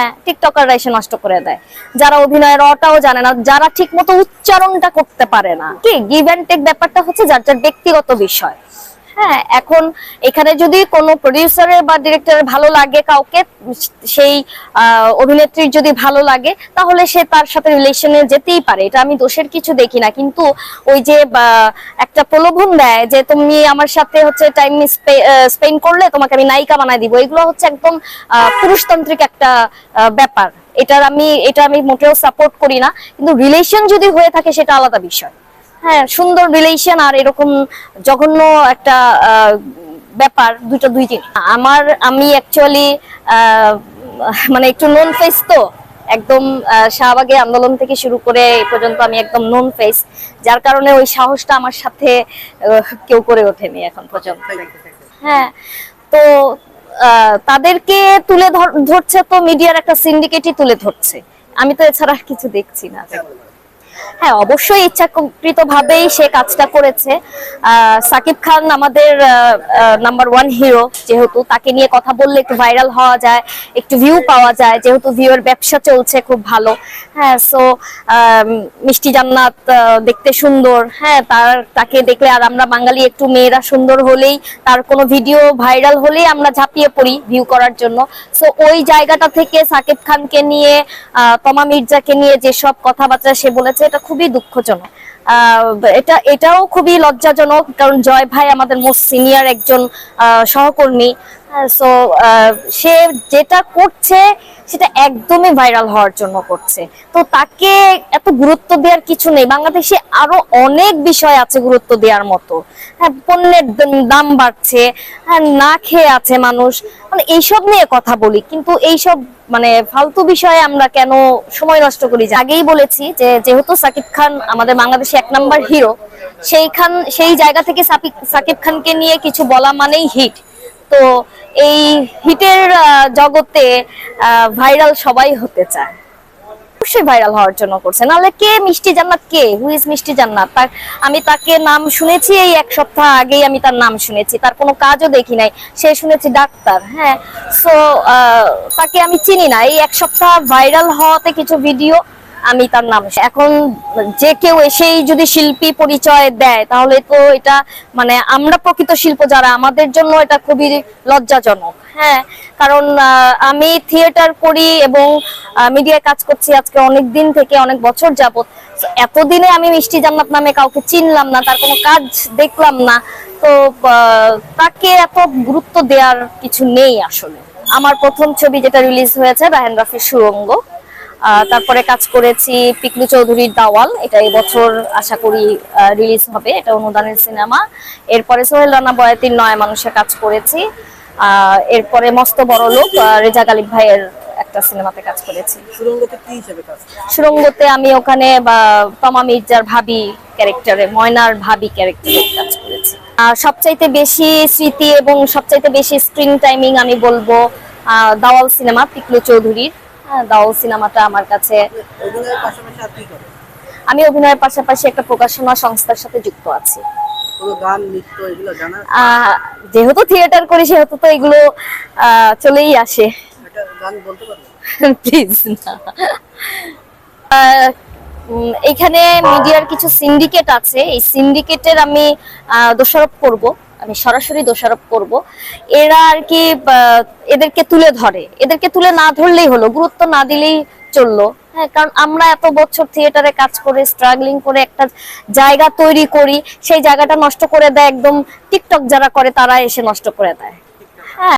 হ্যাঁ টিকটকাররা এসে নষ্ট করে দেয়। যারা অভিনয়ের অটাও জানে না, যারা ঠিক মতো উচ্চারণটা করতে পারে না। কি? গিভ অ্যান্ড টেক ব্যাপারটা হচ্ছে যার যার ব্যক্তিগত বিষয়। হ্যাঁ এখন এখানে যদি কোনো প্রডিউসারের বা ডিরেক্টরের ভালো লাগে কাউকে, সেই অভিনেত্রীর যদি ভালো লাগে, তাহলে সে তার সাথে রিলেশনে যেতেই পারে। এটা আমি দোষের কিছু দেখি না। কিন্তু ওই যে একটা প্রলোভন দেয় যে, তুমি আমার সাথে হচ্ছে টাইম স্পেন্ড করলে তোমাকে আমি নায়িকা বানাই দিব। এগুলো হচ্ছে একদম পুরুষতান্ত্রিক একটা ব্যাপার। এটার আমি, এটা আমি মোটেও সাপোর্ট করি না। কিন্তু রিলেশন যদি হয়ে থাকে, সেটা আলাদা বিষয়। হ্যাঁ সুন্দর রিলেশন আর এরকম জঘন্য একটা ব্যাপার দুটো দুই জিনিস আমার আমি অ্যাকচুয়ালি মানে একটু নন ফেস তো একদম শাহবাগে আন্দোলন থেকে শুরু করে এই পর্যন্ত আমি একদম নন ফেস যার কারণে ওই সাহসটা আমার সাথে কেউ করে ওঠেনি এখন পর্যন্ত। হ্যাঁ তো তাদেরকে তুলে ধর- ধরছে তো মিডিয়ার একটা সিন্ডিকেটই তুলে ধরছে। আমি তো এছাড়া কিছু দেখছি না। হ্যাঁ অবশ্যই ইচ্ছাকৃত ভাবেই সে কাজটা করেছে। সাকিব খান আমাদের নাম্বার ওয়ান হিরো যেহেতু তাকে নিয়ে কথা বললে একটু ভাইরাল হওয়া যায়, একটু ভিউ পাওয়া যায়, যেহেতু ভিউয়ের ব্যবসা চলছে খুব ভালো। হ্যাঁ সো মিষ্টি জান্নাত দেখতে সুন্দর। হ্যাঁ তার, তাকে দেখলে আর আমরা বাঙালি একটু মেয়েরা সুন্দর হলেই, তার কোনো ভিডিও ভাইরাল হলেই আমরা ঝাঁপিয়ে পড়ি ভিউ করার জন্য। সো ওই জায়গাটা থেকে সাকিব খানকে নিয়ে তমা মির্জাকে নিয়ে যেসব কথাবার্তা সে বলেছে এটা খুবই দুঃখজনক। এটা, এটাও খুবই লজ্জাজনক, কারণ জয় ভাই আমাদের মোস্ট সিনিয়র একজন সহকর্মী। সো সে যেটা করছে, সেটা একদমই ভাইরাল হওয়ার জন্য করছে। তো তাকে এত গুরুত্ব দেওয়ার কিছু নেই। বাংলাদেশে আরও অনেক বিষয় আছে গুরুত্ব দেওয়ার মতো। হ্যাঁ পণ্যের দাম- দাম বাড়ছে হ্যাঁ না খেয়ে আছে মানুষ। মানে এইসব নিয়ে কথা বলি, কিন্তু এইসব মানে ফালতু বিষয়ে আমরা কেন সময় নষ্ট করি? আগেই বলেছি যে, যেহেতু সাকিব খান আমাদের বাংলাদেশে এক নাম্বার হিরো সেইখান সেই জায়গা থেকে সাকিব খানকে নিয়ে কিছু বলা মানেই হিট তো এই হিটের জগতে ভাইরাল সবাই হতে চায়। অবশ্যই ভাইরাল হওয়ার জন্য করছে। নাহলে কে মিষ্টি জান্নাত কে? হু ইজ মিষ্টি জান্নাত? তার আমি তাকে নাম শুনেছি এই এক সপ্তাহ আগেই আমি তার নাম শুনেছি। তার কোনো কাজও দেখি নাই। সে শুনেছি ডাক্তার হ্যাঁ? সো তাকে আমি চিনি না। এই এক সপ্তাহ ভাইরাল হওয়াতে কিছু ভিডিও আমি তার নাম এখন যে কেউ এসেই যদি শিল্পী পরিচয় দেয় তাহলে তো এটা মানে আমরা প্রকৃত শিল্প যারা আমাদের জন্য এটা খুবই লজ্জাজনক। হ্যাঁ কারণ আমি থিয়েটার করি এবং মিডিয়ায় কাজ করছি আজকে অনেক দিন থেকে অনেক বছর So, এতদিনে আমি মিষ্টি জান্নাত নামে কাউকে চিনলাম না তার কোনো কাজ দেখলাম না। তো তাকে এত গুরুত্ব দেওয়ার কিছু নেই আসলে। আমার প্রথম ছবি যেটা রিলিজ হয়েছে রাহেন রাফির সুরঙ্গ। তারপরে কাজ করেছি পিকলু চৌধুরীর দাওয়াল। এটা এই বছর আশা করি রিলিজ হবে। এটা অনুদানের সিনেমা। এরপরে সোহেল রানা বয়াতির নয় মানুষে কাজ করেছি। এরপরে মস্ত বড় লোক রেজা গালিব ভাইয়ের একটা সিনেমাতে কাজ করেছি। সুরঙ্গতে আমি ওখানে বা তমা মির্জার ভাবি ক্যারেক্টারে ময়নার ভাবি ক্যারেক্টারে কাজ করেছি। আর সবচাইতে বেশি স্মৃতি এবং সবচাইতে বেশি স্ক্রিন টাইমিং আমি বলব দাওয়াল সিনেমা পিকলু চৌধুরীর। হ্যাঁ, দাওয়াল সিনেমাটা আমার কাছে। আমি অভিনয়ের পাশাপাশি একটা প্রকাশনা সংস্থার সাথে যুক্ত আছি। যেহেতু থিয়েটার করি সেহেতু তো এগুলো আহ, চলেই আসে। প্লিজ না। এখানে মিডিয়ার কিছু সিন্ডিকেট আছে। এই সিন্ডিকেটের আমি দোষারোপ করব। আমি সরাসরি দোষারোপ করব। এরা আর কি এদেরকে তুলে ধরে। এদেরকে তুলে না ধরলেই হলো, গুরুত্ব না দিলেই চলল। হ্যাঁ কারণ আমরা এত বছর থিয়েটারে কাজ করে স্ট্রাগলিং করে একটা জায়গা তৈরি করি, সেই জায়গাটা নষ্ট করে দেয়, একদম টিকটক যারা করে, তারা এসে নষ্ট করে দেয়।